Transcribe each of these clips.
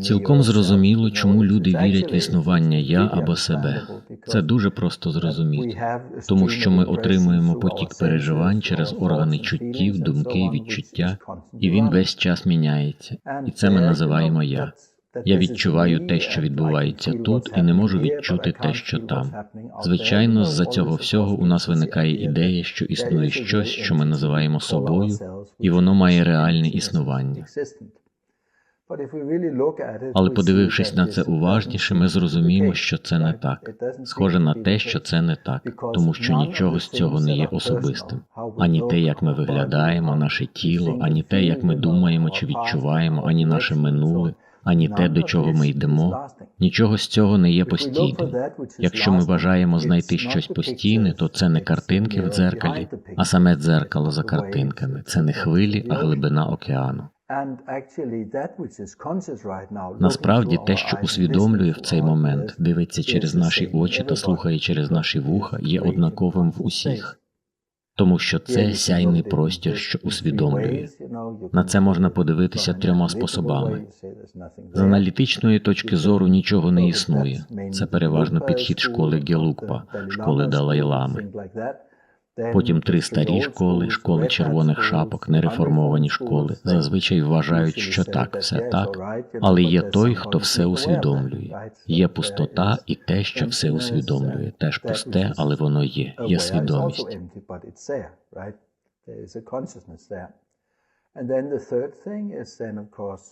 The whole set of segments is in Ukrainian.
Цілком зрозуміло, чому люди вірять в існування я або себе. Це дуже просто зрозуміти, тому що ми отримуємо потік переживань через органи чуттів, думки, відчуття, і він весь час міняється. І це ми називаємо я. Я відчуваю те, що відбувається тут, і не можу відчути те, що там. Звичайно, з-за цього всього у нас виникає ідея, що існує щось, що ми називаємо собою, і воно має реальне існування. Але подивившись на це уважніше, ми зрозуміємо, що це не так. Схоже на те, що це не так, тому що нічого з цього не є особистим. Ані те, як ми виглядаємо, наше тіло, ані те, як ми думаємо чи відчуваємо, ані наше минуле, ані те, до чого ми йдемо. Нічого з цього не є постійним. Якщо ми бажаємо знайти щось постійне, то це не картинки в дзеркалі, а саме дзеркало за картинками. Це не хвилі, а глибина океану. Насправді, те, що усвідомлює в цей момент, дивиться через наші очі та слухає через наші вуха, є однаковим в усіх, тому що це сяйний простір, що усвідомлює. На це можна подивитися трьома способами. З аналітичної точки зору нічого не існує. Це переважно підхід школи Гелукпа, школи Далай-Лами. Потім три старі школи, школи червоних шапок, нереформовані школи, зазвичай вважають, що так, все так, але є той, хто все усвідомлює. Є пустота і те, що все усвідомлює. Теж пусте, але воно є. Є свідомість.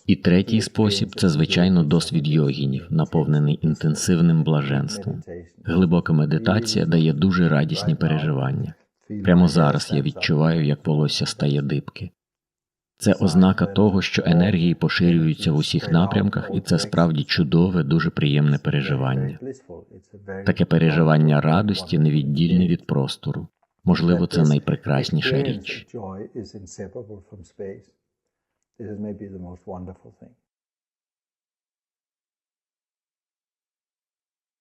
І третій спосіб це звичайно досвід йогінів, наповнений інтенсивним блаженством. Глибока медитація дає дуже радісні переживання. Прямо зараз я відчуваю, як волосся стає дибки. Це ознака того, що енергії поширюються в усіх напрямках, і це справді чудове, дуже приємне переживання. Таке переживання радості невіддільне від простору. Можливо, це найпрекрасніша річ.